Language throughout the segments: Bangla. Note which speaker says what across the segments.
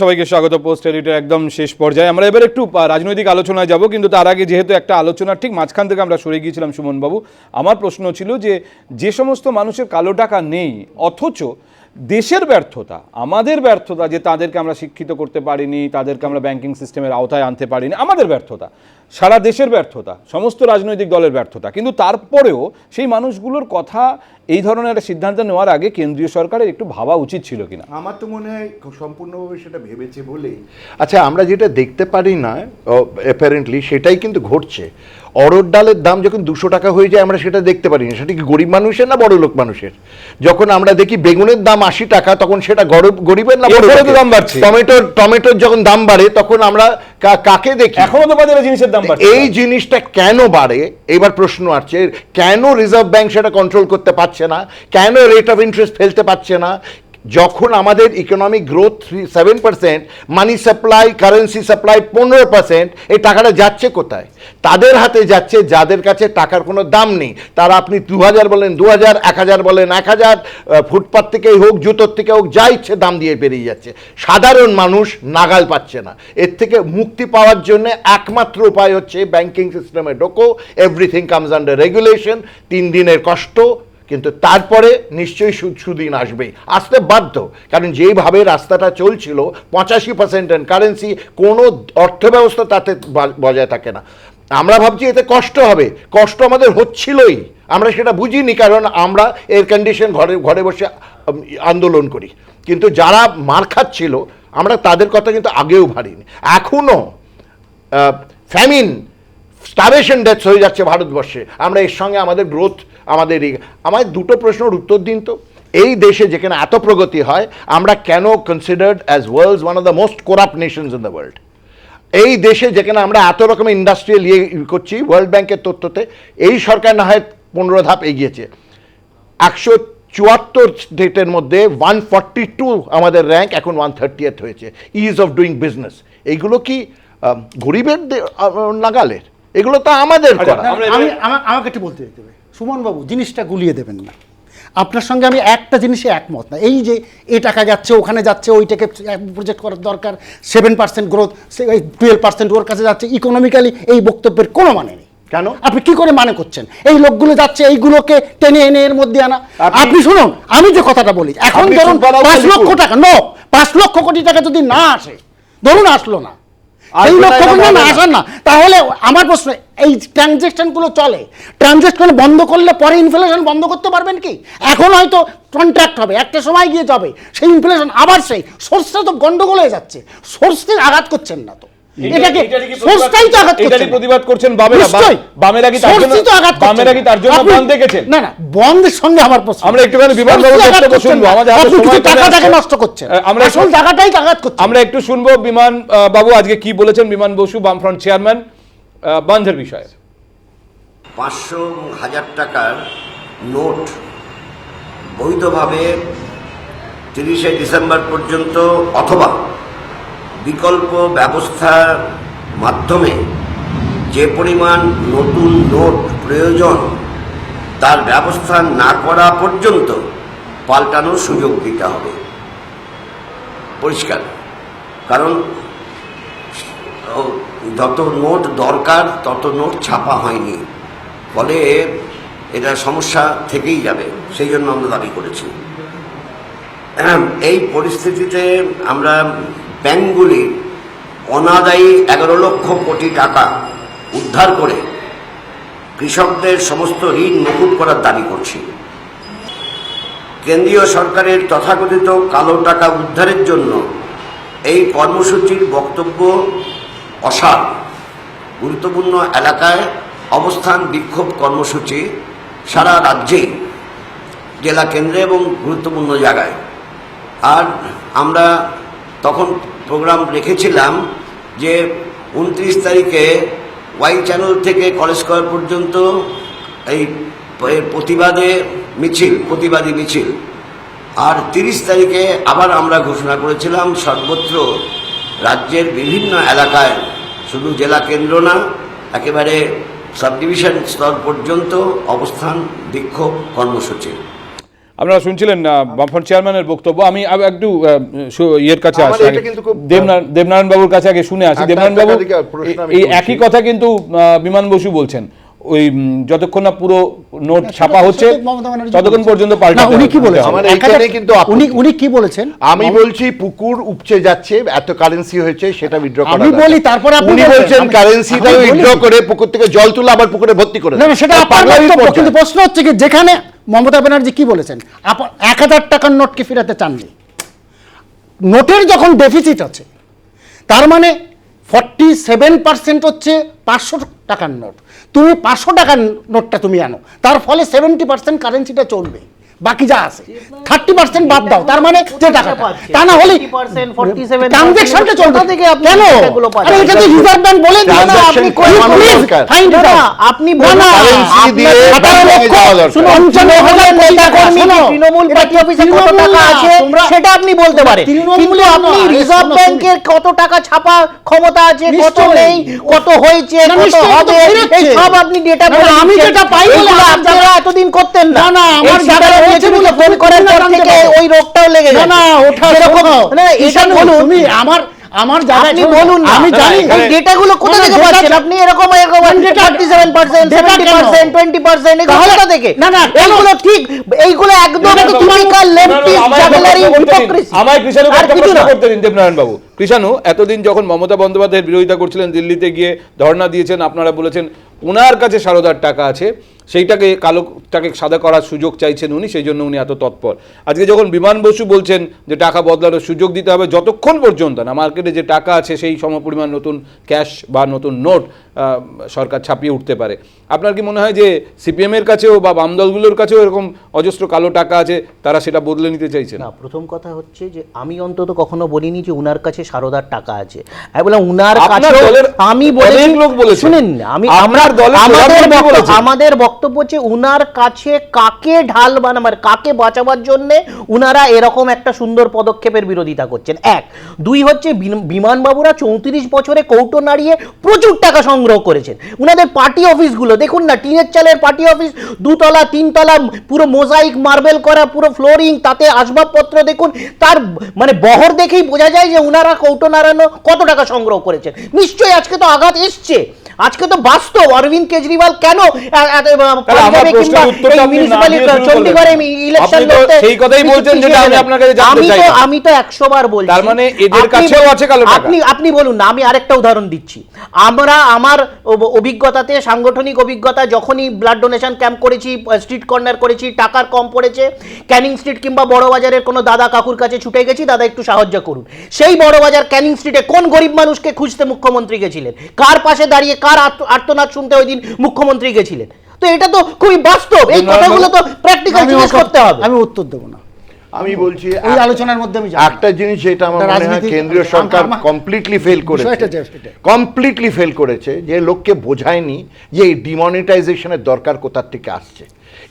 Speaker 1: সবাইকে স্বাগত। পোস্ট এডিটের একদম শেষ পর্যায়ে। আমরা এবার একটু রাজনৈতিক আলোচনায় যাব, কিন্তু তার আগে যেহেতু একটা আলোচনার ঠিক মাঝখান থেকে আমরা সরে গিয়েছিলাম সুমনবাবু, আমার প্রশ্ন ছিল যে যে সমস্ত মানুষের কালো টাকা নেই, অথচ দেশের ব্যর্থতা আমাদের ব্যর্থতা যে তাদেরকে আমরা শিক্ষিত করতে পারিনি তাদেরকে আমরা ব্যাংকিং সিস্টেমের আওতায় আনতে পারিনি আমাদের ব্যর্থতা। সারা দেশের ব্যর্থতা সমস্ত রাজনৈতিক দলের ব্যর্থতা। কিন্তু তারপরেও সেই মানুষগুলোর কথা এই ধরনের একটা সিদ্ধান্ত নেওয়ার আগে কেন্দ্রীয় সরকারের একটু ভাবা উচিত ছিল কিনা।
Speaker 2: আমার তো মনে হয় সম্পূর্ণভাবে সেটা ভেবেছে বলেই। আচ্ছা আমরা যেটা দেখতে পারি না অ্যাপারেন্টলি সেটাই কিন্তু ঘটছে। অরড় ডালের দাম যখন দুশো টাকা হয়ে যায় আমরা সেটা দেখতে পারি না। সেটা কি গরিব মানুষের না বড় লোক মানুষের? যখন আমরা দেখি বেগুনের দাম আশি টাকা তখন সেটা গরিবের না?
Speaker 1: দাম বাড়ছে।
Speaker 2: টমেটোর টমেটোর যখন দাম বাড়ে তখন আমরা কাকে দেখি?
Speaker 1: এখনও তো বাজারে জিনিসের দাম বাড়ছে।
Speaker 2: এই জিনিসটা কেন বাড়ে? এবার প্রশ্ন আসছে কেন রিজার্ভ ব্যাংক সেটা কন্ট্রোল করতে পারছে না? কেন রেট অফ ইন্টারেস্ট ফেলতে পারছে না? যখন আমাদের economic growth three seven percent money supply currency supply পনেরো পার্সেন্ট এই টাকাটা যাচ্ছে কোথায়? তাদের হাতে যাচ্ছে যাদের কাছে টাকার কোনো দাম নেই। তারা আপনি দু হাজার বলেন দু হাজার এক হাজার বলেন এক হাজার ফুটপাথ থেকেই হোক, জুতোর থেকে হোক, যা ইচ্ছে দাম দিয়ে বেরিয়ে যাচ্ছে। সাধারণ মানুষ নাগাল পাচ্ছে না। এর থেকে মুক্তি পাওয়ার জন্য একমাত্র উপায় হচ্ছে ব্যাংকিং সিস্টেমে ঢোকো। এভরিথিং কামস আন্ডার রেগুলেশন তিন দিনের কষ্ট কিন্তু তারপরে নিশ্চয়ই সুদ সুদিন আসবে আসতে বাধ্য, কারণ যেইভাবে রাস্তাটা চলছিল, পঁচাশি পার্সেন্ট কারেন্সি কোনো অর্থব্যবস্থা তাতে বজায় থাকে না। আমরা ভাবছি এতে কষ্ট হবে। কষ্ট আমাদের হচ্ছিলই। আমরা সেটা বুঝিনি, কারণ আমরা এর কন্ডিশন ঘরে ঘরে বসে আন্দোলন করি। কিন্তু যারা মার খাচ্ছিল, আমরা তাদের কথা কিন্তু আগেও ভাবিনি। এখনও ফ্যামিন স্টাবেশন ডেথস হয়ে যাচ্ছে ভারতবর্ষে। আমরা এর সঙ্গে আমাদের গ্রোথ আমাদের আমার দুটো প্রশ্নের উত্তর দিন তো। এই দেশে যেখানে এত প্রগতি হয়, আমরা কেন considered as world one of the most corrupt nations in the world এই দেশে যেখানে আমরা এত রকমের ইন্ডাস্ট্রিয়াল ইয়ে করছি ওয়ার্ল্ড ব্যাংকের তথ্যতে, এই সরকার না হয় পনেরো ধাপ এগিয়েছে। একশো চুয়াত্তর স্টেটের মধ্যে ওয়ান ফর্টি টু আমাদের র্যাঙ্ক এখন ওয়ান থার্টি হয়েছে। ইজ অফ ডুইং বিজনেস এইগুলো কি গরিবের নাগালের? এগুলো তো আমাদের
Speaker 1: আচ্ছা,
Speaker 2: করা।
Speaker 3: আমি আমাকে একটু বলতে দিতে হবে। সুমনবাবু জিনিসটা গুলিয়ে দেবেন না। আপনার সঙ্গে আমি একটা জিনিসে একমত না। এই যে এ টাকা যাচ্ছে ওখানে যাচ্ছে ওইটাকে প্রজেক্ট করার দরকার seven percent growth twelve percent ওর কাছে যাচ্ছে ইকোনমিক্যালি এই বক্তব্যের কোনো মানে নেই।
Speaker 2: কেন?
Speaker 3: আপনি কি করে মানে করছেন? এই লোকগুলো যাচ্ছে এইগুলোকে টেনে এনে এর মধ্যে আনা।
Speaker 2: আপনি-
Speaker 3: আপনি শুনুন আমি যে কথাটা বলি এখন ধরুন পাঁচ লক্ষ টাকা নো পাঁচ লক্ষ কোটি টাকা যদি না আসে ধরুন আসলো না
Speaker 2: আর লক্ষ্য
Speaker 3: কোটি
Speaker 2: পাবে
Speaker 3: না
Speaker 2: না।
Speaker 3: আসেন না। তাহলে আমার প্রশ্ন এই ট্রানজেকশনগুলো চলে। ট্রানজেকশন বন্ধ করলে পরে ইনফ্লেশন বন্ধ করতে পারবেন কি? এখন হয়তো কন্ট্রাক্ট হবে একটা সময় গিয়ে যাবে। সেই ইনফ্লেশন আবার সেই সোর্সটা তো গন্ডগোল হয়ে যাচ্ছে। সোর্সকে আঘাত করছেন না তো। এটাকে সোর্সটাই তো আঘাত করছেন
Speaker 1: প্রতিবাদ করছেন বামেরা? বামেরা কি তার জন্য
Speaker 3: সোর্সই তো আঘাত করছেন
Speaker 1: বামেরা কি তার জন্য বন্ধ দেখেছেন
Speaker 3: না না বন্ধের সঙ্গে আমার প্রশ্ন।
Speaker 1: আমরা একটুখানি বিমান বাবুর
Speaker 3: আঘাত
Speaker 1: বক্তব্য
Speaker 3: করছেন
Speaker 1: শুনব। আমাদের হাতে সময়
Speaker 3: টাকাটাকে নষ্ট করছেন।
Speaker 1: আমরা
Speaker 3: আসল
Speaker 1: একটু-
Speaker 3: আঘাত করছেন।
Speaker 1: আমরা একটু শুনব বিমান বাবু আজকে কি বলেছেন বিমান বসু বামফ্রন্ট চেয়ারম্যান? বন্ধের বিষয়ে।
Speaker 4: পাঁচশো হাজার টাকার নোট বৈধভাবে তিরিশে ডিসেম্বর পর্যন্ত অথবা বিকল্প ব্যবস্থার মাধ্যমে যে পরিমাণ নতুন নোট প্রয়োজন, তার ব্যবস্থা না করা পর্যন্ত পাল্টানোর সুযোগ দিতে হবে। পরিষ্কার। কারণ, যত নোট দরকার, তত নোট ছাপা হয়নি। ফলে এটা সমস্যা থেকেই যাবে। সেই জন্য আমরা দাবি করেছি। এই পরিস্থিতিতে আমরা ব্যাংকগুলি অনাদায়ী এগারো লক্ষ কোটি টাকা উদ্ধার করে কৃষকদের সমস্ত ঋণ মকুব করার দাবি করছি। কেন্দ্রীয় সরকারের তথাকথিত কালো টাকা উদ্ধারের জন্য এই কর্মসূচির বক্তব্য অসার। গুরুত্বপূর্ণ এলাকায় অবস্থান বিক্ষোভ কর্মসূচি সারা রাজ্যেই জেলা কেন্দ্রে এবং গুরুত্বপূর্ণ জায়গায়। আর আমরা তখন প্রোগ্রাম রেখেছিলাম যে উনত্রিশ তারিখে ওয়াই চ্যানেল থেকে কলেজ স্কোয়ার পর্যন্ত এই প্রতিবাদে মিছিল, প্রতিবাদী মিছিল। আর তিরিশ তারিখে আবার আমরা ঘোষণা করেছিলাম, সর্বত্র রাজ্যের বিভিন্ন এলাকায়, শুধু জেলা কেন্দ্র না, একেবারে সাব ডিভিশন স্তর পর্যন্ত অবস্থান, বিক্ষোভ, কর্মসূচি।
Speaker 1: আপনারা শুনছিলেন বামফ্রন্ট চেয়ারম্যানের বক্তব্য। আমি একটু ইয়ের কাছে আসি। দেবনারায়ণ দেবনারায়ণ বাবুর কাছে আগে শুনে আসি। দেবনারায়ণ বাবু এই একই কথা কিন্তু বিমান বসু বলছেন। ওই যতক্ষণ না পুরো নোট ছাপা হচ্ছে ততক্ষণ পর্যন্ত পাল্টা
Speaker 3: উনি কি বলেছেন?
Speaker 2: আমার এইখানেই কিন্তু
Speaker 3: উনি উনি কি বলেছেন?
Speaker 2: আমি বলছি পুকুর উপচে যাচ্ছে এত কারেন্সি হয়েছে সেটা উইথড্র করা
Speaker 3: আমি বলি, তারপরে আপনি
Speaker 2: উনি বলছেন। কারেন্সিটা উইথড্র করে পুকুর থেকে জল তুলে আবার পুকুরে ভর্তি করে
Speaker 3: না না সেটা আপনার বক্তব্য কিন্তু প্রশ্ন হচ্ছে কি যেখানে মমতা ব্যানার্জি কি বলেছেন? এক হাজার টাকার নোটকে ফেরাতে চাননি। নোটের যখন ডেফিসিট আছে, তার মানে ফর্টি সেভেন পার্সেন্ট হচ্ছে পাঁচশো টাকার নোট। তুমি পাঁচশো টাকার নোটটা তুমি আনো, তার ফলে সেভেন্টি পার্সেন্ট কারেন্সিটা চলবে। বাকি যা আছে। থার্টি পার্সেন্ট বাদ দাও তার মানে যে টাকাটা। তা না হলে ট্রানজেকশনটা চলবে। কেন? আরে এটা তো রিজার্ভ ব্যাংক বলে না, আপনি
Speaker 5: না, আপনি
Speaker 2: দিয়ে
Speaker 5: তৃণমূল পার্টি অফিসে কত টাকা আছে সেটা আপনি বলতে পারেন। কিন্তু আপনি রিজার্ভ ব্যাংকের কত টাকা ছাপা ক্ষমতা আছে কত নেই কত হয়েছে কত হবে এই সব আপনি ডেটা
Speaker 3: আমি যেটা পাই বলে
Speaker 5: আপনারা এতদিন করতেন না।
Speaker 3: না, না, আমার
Speaker 5: এই
Speaker 3: জানা
Speaker 5: সীতারাম
Speaker 3: রয়েছে
Speaker 5: ইয়েচুরিকে
Speaker 3: বলে
Speaker 5: ফোন করার পর থেকে ওই রোগটাও লেগে
Speaker 3: না না ওঠা
Speaker 5: যেরকম না এটা বলুন।
Speaker 3: তুমি আমার আমার জায়গায়
Speaker 5: আপনি বলুন
Speaker 3: আমি জানি
Speaker 5: এই ডেটাগুলো কোথা
Speaker 3: না, না,
Speaker 5: থেকে পাচ্ছেন? আপনি এরকম এরকম
Speaker 3: data-
Speaker 5: 47% 70% 20% এগুলো কোথা থেকে?
Speaker 3: না, না, কেন?
Speaker 5: ঠিক এইগুলো একদম
Speaker 1: না, না,
Speaker 5: টিপিক্যাল
Speaker 1: না, না,
Speaker 5: লেফটিস্ট জাগলারি
Speaker 1: প্রশ্ন করতে দিন।
Speaker 5: হিপোক্রেসি
Speaker 1: আমায় কৃষাণুকে একটা প্রশ্ন করতে দিন দেবনারায়ণ বাবু কৃষাণু এতদিন যখন মমতা বন্দ্যোপাধ্যায়ের বিরোধিতা করছিলেন দিল্লিতে গিয়ে ধর্ণা দিয়েছেন আপনারা বলেছেন ওনার কাছে সারদার টাকা আছে সেইটাকে কালোটাকে সাদা করার সুযোগ চাইছেন উনি, সেই জন্য উনি এত তৎপর। আজকে যখন বিমান বসু বলছেন যে টাকা বদলানোর সুযোগ দিতে হবে, যতক্ষণ পর্যন্ত না, মার্কেটে যে টাকা আছে, সেই সমপরিমাণ নতুন ক্যাশ বা নতুন নোট সরকার ছাপিয়ে উঠতে পারে। আপনার কি মনে হয় যে সিপিএমের কাছেও বা বাম দলগুলোর কাছেও এরকম অজস্র কালো টাকা আছে তারা সেটা বদলে নিতে চাইছে
Speaker 5: না? প্রথম কথা হচ্ছে যে আমি অন্তত কখনো বলিনি যে উনার কাছে সারদার টাকা আছে। আমি বললাম উনার কাছে আমি বলেছি
Speaker 1: লোক বলেছে।
Speaker 5: শুনেন আমি আমরা
Speaker 1: দলের
Speaker 5: আমাদের বক্তব্য আমাদের বক্তব্য হচ্ছে উনার কাছে কাকে ঢাল বানাবার কাকে বাঁচাবার জন্য উনারা এরকম একটা সুন্দর পদক্ষেপের বিরোধিতা করছেন। এক। দুই হচ্ছে বিমানবাবুরা চৌত্রিশ বছরে কৌটো নাড়িয়ে প্রচুর টাকা সংগ্রহ করেছেন। উনাদের পার্টি অফিসগুলো দেখুন না টিনের চালের পার্টি অফিস দুতলা তিনতলা পুরো মোজাইক মার্বেল করা পুরো ফ্লোরিং তাতে আসবাবপত্র দেখুন তার মানে বহর দেখেই বোঝা যায় যে উনারা কৌটো নাড়ানো কত টাকা সংগ্রহ করেছেন। নিশ্চয়ই আজকে তো আঘাত এসছে। আজকে তো বাস্তব অরবিন্দ কেজরিওয়াল কেন। চণ্ডীগড়ে ইলেকশন
Speaker 1: সেই কথাই বলছেন যেটা আমি আপনার কাছে জানতে
Speaker 5: আমি তো আমি তো একশো বার বলছি।
Speaker 1: তার মানে এদের কাছেও আছে কালো টাকা।
Speaker 5: আপনি আপনি বলুন না আমি আরেকটা উদাহরণ দিচ্ছি। আমরা আমার অব- অভিজ্ঞতাতে সাংগঠনিক অভিজ্ঞতা যখনই ব্লাড ডোনেশন ক্যাম্প করেছি স্ট্রিট কর্নার করেছি টাকার কম পড়েছে ক্যানিং স্ট্রিট কিংবা বড় বাজারের কোনো দাদা কাকুর কাছে ছুটে গেছি দাদা একটু সাহায্য করুন। সেই বড় বাজার ক্যানিং স্ট্রিটে কোন গরিব মানুষকে খুঁজতে মুখ্যমন্ত্রী গেছিলেন? কার পাশে দাঁড়িয়ে কার আর্ত- আর্তনাদ শুনতে ওই দিন মুখ্যমন্ত্রী গেছিলেন? তো এটা তো খুবই বাস্তব এই কথাগুলো তো প্র্যাকটিক্যাল জিজ্ঞেস করতে হবে।
Speaker 3: আমি উত্তর দেবো না।
Speaker 2: আমি বলছি
Speaker 3: ওই আলোচনার মধ্যে আমি
Speaker 2: একটা জিনিস যেটা আমার মনে হয় কেন্দ্রীয় সরকার কমপ্লিটলি ফেল করেছে। কমপ্লিটলি ফেল করেছে যে লোককে বোঝায়নি যে এই ডিমনিটাইজেশনের দরকার কোথার থেকে আসছে।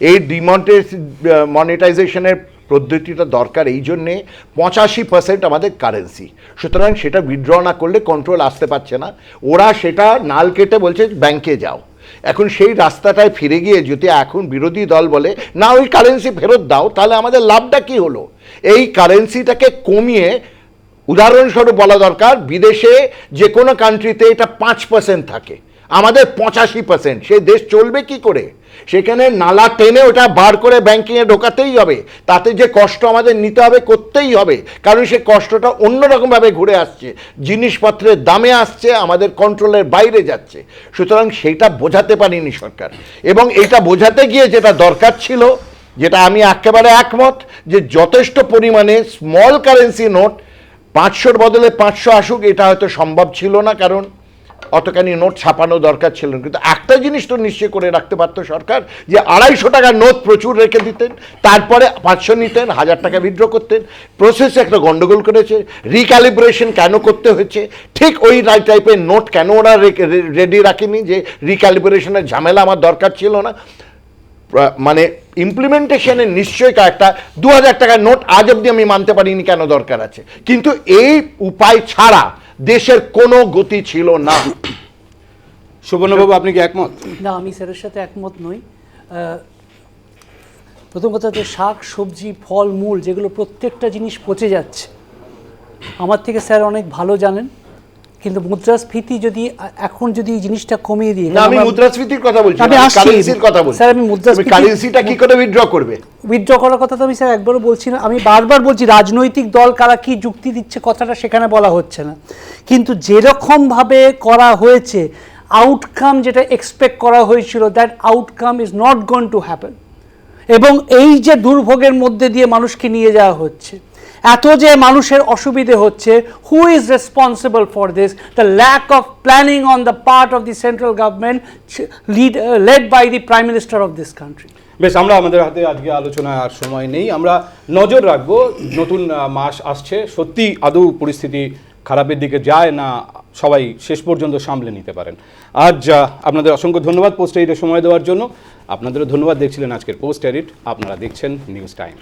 Speaker 2: এই ডিমনিটাইজেশনের পদ্ধতিটা দরকার এই জন্যে পঁচাশি পার্সেন্ট আমাদের কারেন্সি সুতরাং সেটা উইথড্র না করলে কন্ট্রোল আসতে পারছে না। ওরা সেটা নাল কেটে বলছে ব্যাংকে যাও। এখন সেই রাস্তাটায় ফিরে গিয়ে যদি এখন বিরোধী দল বলে, না, ওই কারেন্সি ফেরত দাও, তাহলে আমাদের লাভটা কি হলো? এই কারেন্সিটাকে কমিয়ে, উদাহরণস্বরূপ বলা দরকার, বিদেশে যে কোনো কান্ট্রিতে এটা পাঁচ পার্সেন্ট থাকে। আমাদের পঁচাশি পার্সেন্ট সে দেশ চলবে কি করে? সেখানে নালা টেনে ওটা বার করে ব্যাংকিংয়ে ঢোকাতেই হবে। তাতে যে কষ্ট আমাদের নিতে হবে, করতেই হবে। কারণ সে কষ্টটা অন্যরকমভাবে ঘুরে আসছে। জিনিসপত্রের দামে আসছে, আমাদের কন্ট্রোলের বাইরে যাচ্ছে। সুতরাং সেটা বোঝাতে পারিনি সরকার। এবং এটা বোঝাতে গিয়ে যেটা দরকার ছিল, যেটা আমি একেবারে একমত, যে যথেষ্ট পরিমাণে স্মল কারেন্সি নোট পাঁচশোর বদলে পাঁচশো আসুক, এটা হয়তো সম্ভব ছিল না। কারণ অতখানি নোট ছাপানো দরকার ছিল না। কিন্তু একটা জিনিস তো নিশ্চয় করে রাখতে পারতো সরকার, যে আড়াইশো টাকার নোট প্রচুর রেখে দিতেন, তারপরে পাঁচশো নিতেন, হাজার টাকা উইথড্র করতেন প্রসেসে একটা গন্ডগোল করেছে রিক্যালিব্রেশন কেন করতে হয়েছে, ঠিক ওই টাইপের নোট কেন ওরা রেডি রাখেনি, যে রিক্যালিব্রেশনের ঝামেলা আমার দরকার ছিল না। মানে ইমপ্লিমেন্টেশনের নিশ্চয়ই একটা দু হাজার টাকার নোট আজ অবধি আমি মানতে পারিনি কেন দরকার আছে। কিন্তু এই উপায় ছাড়া দেশের কোনো গতি ছিল না।
Speaker 1: সুবর্ণবাবু আপনি কি একমত?
Speaker 6: না আমি স্যারের সাথে একমত নই। প্রথম কথা হচ্ছে শাক সবজি ফল মূল যেগুলো প্রত্যেকটা জিনিস পচে যাচ্ছে। আমার থেকে স্যার অনেক ভালো জানেন। কিন্তু মুদ্রাস্ফীতি যদি এখন যদি এই জিনিসটা কমিয়ে দিয়ে
Speaker 2: আমি মুদ্রাস্ফীতির কথা বলছি
Speaker 6: আমি
Speaker 2: কারেন্সির কথা বলছি।
Speaker 6: স্যার, আমি মুদ্রাস্ফীতি-
Speaker 2: কারেন্সিটা কি করে উইথড্র করবে?
Speaker 6: উইথড্র করার কথা তো আমি স্যার একবারও বলছি না। আমি বারবার বলছি রাজনৈতিক দল কারা কি যুক্তি দিচ্ছে কথাটা সেখানে বলা হচ্ছে না। কিন্তু যেরকমভাবে করা হয়েছে আউটকাম যেটা এক্সপেক্ট করা হয়েছিল that outcome is not gone to happen এবং এই যে দুর্ভোগের মধ্যে দিয়ে মানুষকে নিয়ে যাওয়া হচ্ছে। এত যে মানুষের অসুবিধে হচ্ছে who is responsible for this the lack of planning on the part of the central government lead led by the prime minister of this country
Speaker 1: বেশ, আমরা আমাদের হাতে আজকে আলোচনা আর সময় নেই। আমরা নজর রাখব, নতুন মাস আসছে। সত্যি আদৌ পরিস্থিতি খারাপের দিকে যায় না, সবাই শেষ পর্যন্ত সামলে নিতে পারেন। আজ আপনাদের অসংখ্য ধন্যবাদ পোস্ট এডিটে সময় দেওয়ার জন্য। আপনাদেরও ধন্যবাদ। দেখছিলেন আজকের পোস্ট এডিট। আপনারা দেখছেন নিউজ টাইম।